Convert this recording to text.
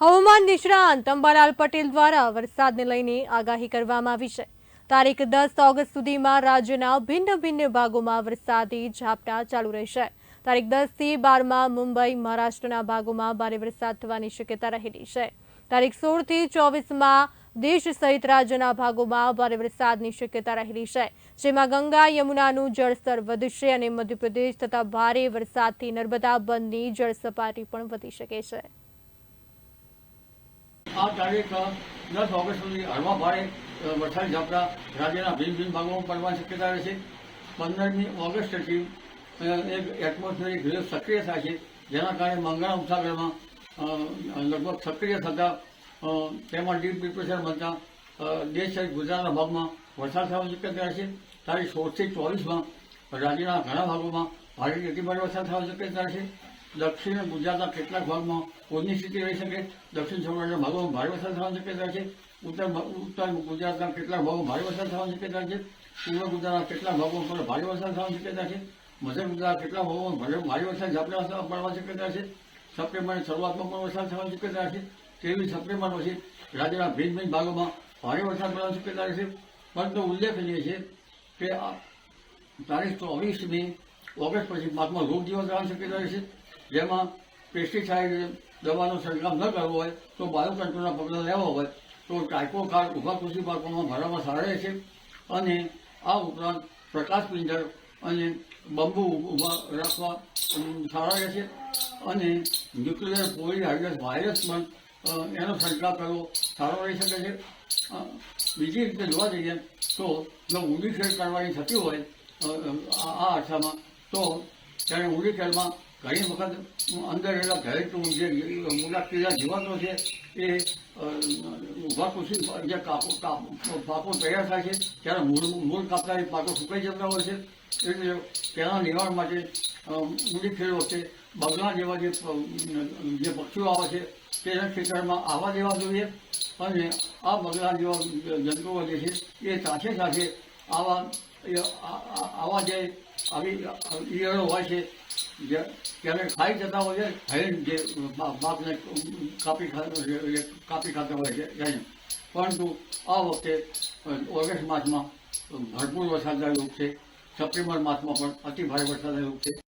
હવામાન નિષ્ણાંત અંબાલાલ પટેલ દ્વારા વરસાદને લઈને આગાહી કરવામાં આવી છે. તારીખ દસ ઓગસ્ટ સુધીમાં રાજ્યના ભિન્ન ભિન્ન ભાગોમાં વરસાદી ઝાપટા ચાલુ રહેશે. તારીખ દસથી બારમાં મુંબઈ, મહારાષ્ટ્રના ભાગોમાં ભારે વરસાદ થવાની શક્યતા રહેલી છે. તારીખ સોળથી ચોવીસમાં દેશ સહિત રાજ્યના ભાગોમાં ભારે વરસાદની શક્યતા રહેલી છે. જેમાં ગંગા યમુનાનું જળસ્તર વધશે અને મધ્યપ્રદેશ તથા ભારે વરસાદથી નર્મદા બંધની જળ સપાટી પણ વધી શકે છે. આ તારીખ દસ ઓગસ્ટ સુધી હળવા ભારે વરસાદ ઝાપટા રાજ્યના ભિન્ન ભિન્ન ભાગોમાં પડવાની શક્યતા રહે છે. પંદરમી ઓગસ્ટથી એક એટમોસ્ફિયરિક વેવ સક્રિય થાય છે, જેના કારણે બંગાળ ઉપસાગરમાં લગભગ સક્રિય થતા તેમાં ડીપ ડિપ્રેશન બનતા દેશ સહિત ગુજરાતના ભાગમાં વરસાદ થવાની શક્યતા રહે છે. તારીખ સોળથી ચોવીસમાં રાજ્યના ઘણા ભાગોમાં ભારે અતિભારે વરસાદ થવાની શક્યતા રહે છે. દક્ષિણ ગુજરાતના કેટલાક ભાગમાં પૂરની સ્થિતિ રહી શકે? દક્ષિણ સૌરાષ્ટ્રના ભાગોમાં ભારે વરસાદ થવાની શક્યતા છે. ઉત્તર ઉત્તર ગુજરાતના કેટલાક ભાગોમાં ભારે વરસાદ થવાની શક્યતા છે. પૂર્વ ગુજરાતના કેટલાક ભાગોમાં પણ ભારે વરસાદ થવાની શક્યતા છે. મધ્ય ગુજરાતના કેટલાક ભાગોમાં ભારે ભારે વરસાદ ઝાપટા પડવાની શક્યતા છે. સપ્ટેમ્બરની શરૂઆતમાં પણ વરસાદ થવાની શક્યતા છે. ત્રેવીસ સપ્ટેમ્બર પછી રાજ્યના ભિન્ન ભિન્ન ભાગોમાં ભારે વરસાદ પડવાની શક્યતા છે. પરંતુ ઉલ્લેખનીય છે કે તારીખ ચોવીસમી ઓગસ્ટ પછી પાકમાં રોગ દિવસ થવાની શક્યતા રહેશે જેમાં પેસ્ટિસાઇડ દવાનો છંટકાવ ન કરવો હોય, તો બાયો કંટ્રોલના પગલાં લેવા હોય, તો ટાઇકો કાર્ડ ઊભા કૃષિ પાકોમાં ભરવામાં સારા રહેશે અને આ ઉપરાંત પ્રકાશ પિંજર અને બંબુ ઊભા રાખવા સારા સારા રહેશે અને ન્યુક્લિયર પોલી હાઇડ્રસ વાયરસ પણ એનો છંટકાવ કરવો સારો રહી શકે છે. બીજી રીતે જોવા જઈએ, તો જો ઊંડી ખેડ કરવાની થતી હોય આ આ અરસામાં, તો ત્યારે ઊંડી ખેડમાં ઘણી વખત અંદર રહેલા ઘરેટું જે મૂળા કીડા જીવાતો છે એ ઊભા કૃષિ જે પાકો તૈયાર થાય છે, ત્યારે મૂળ મૂળ કાપતા એ પાકો સુકાઈ જતા હોય છે. એટલે તેના નિવારણ માટે મૂડી ખેડ વખતે બગલા જેવા જે જે પક્ષીઓ આવે છે, તેના ખેતરમાં આવવા દેવા જોઈએ અને આ બગલા જેવા જંતુઓ જે છે, એ સાથે સાથે આવા આવા જે આવી ઈયળો હોય છે જે તેને ખાઈ જતા હોય છે હૈન જે પાકને કાપી ખા- કાપી ખાતા હોય છે, એને. પરંતુ આ વખતે ઓગસ્ટ માસમાં ભરપૂર વરસાદ રહેલો છે, સપ્ટેમ્બર માસમાં પણ અતિ ભારે વરસાદ રહેલો છે.